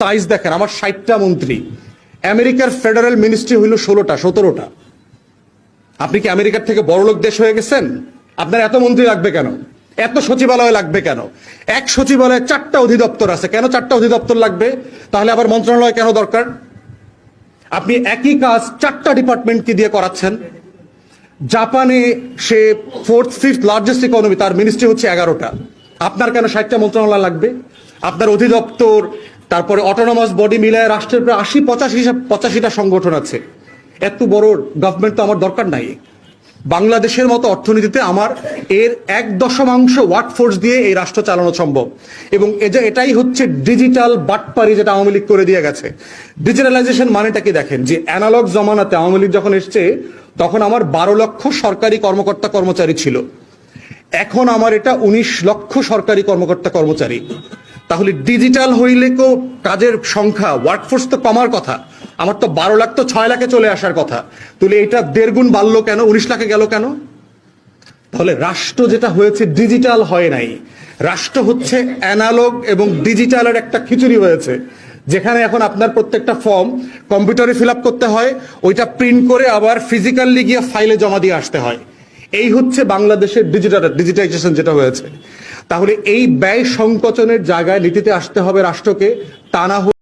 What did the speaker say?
Size দেখেন, আমার ষাটটা মন্ত্রী। আমেরিকার ফেডারেল মিনিস্ট্রি হইল ষোলোটা, সতেরোটা। আপনি কি আমেরিকার থেকে বড়লোক দেশ হয়ে গেছেন? আপনার এত মন্ত্রী লাগবে কেন? এত সচিবালয় লাগবে কেন? এক সচিবালয়ে চারটা অধিদপ্তর আছে। কেন চারটা অধিদপ্তর লাগবে? তাহলে আবার মন্ত্রণালয় কেন দরকার? আপনি একই কাজ চারটা ডিপার্টমেন্টকে দিয়ে করাচ্ছেন। জাপানে সে ফোর্থ, ফিফথ লার্জেস্ট ইকোনমি তার মিনিস্ট্রি হচ্ছে এগারোটা। আপনার কেন ষাটটা মন্ত্রণালয় লাগবে? আপনার অধিদপ্তর তারপরে অটোনমাস বডি মিলায় রাষ্ট্রের প্রায় আশি, পঁচাশি, পঁচাশিটা সংগঠন আছে। এত বড় গভর্নমেন্ট তো আমার দরকার নাই। বাংলাদেশের মতো অর্থনীতিতে আমার এর এক দশমাংশ ওয়ার্ক ফোর্স দিয়ে এই রাষ্ট্র চালানো সম্ভব। এবং এটাই হচ্ছে ডিজিটাল বাটপারি যেটা আওয়ামী লীগ করে দিয়ে গেছে। ডিজিটালাইজেশন মানেটা কি দেখেন? যে অ্যানালগ জমানাতে আওয়ামী লীগ যখন এসছে, তখন আমার বারো লক্ষ সরকারি কর্মকর্তা কর্মচারী ছিল। এখন আমার এটা উনিশ লক্ষ সরকারি কর্মকর্তা কর্মচারী। তাহলে ডিজিটাল হইলে তো কাজের সংখ্যা ওয়ার্কফোর্স তো কমার কথা। আমার তো বারো লাখ তো ছয় লাখে চলে আসার কথা। তাহলে এটা দেড় গুণ বাড়লো কেন? উনিশ লাখে গেল কেন? তাহলে রাষ্ট্র যেটা হয়েছে ডিজিটাল হয় নাই। রাষ্ট্র হচ্ছে অ্যানালগ এবং ডিজিটালের একটা খিচুড়ি হয়েছে। যেখানে এখন আপনার প্রত্যেকটা ফর্ম কম্পিউটারে ফিল করতে হয়, ওইটা প্রিন্ট করে আবার ফিজিক্যালি গিয়ে ফাইলে জমা দিয়ে আসতে হয়। এই হচ্ছে বাংলাদেশের ডিজিটাল ডিজিটাইজেশন যেটা হয়েছে। তাহলে এই ব্যয় সংকোচনের জায়গায় নীতিতে আসতে হবে রাষ্ট্রকে, তা না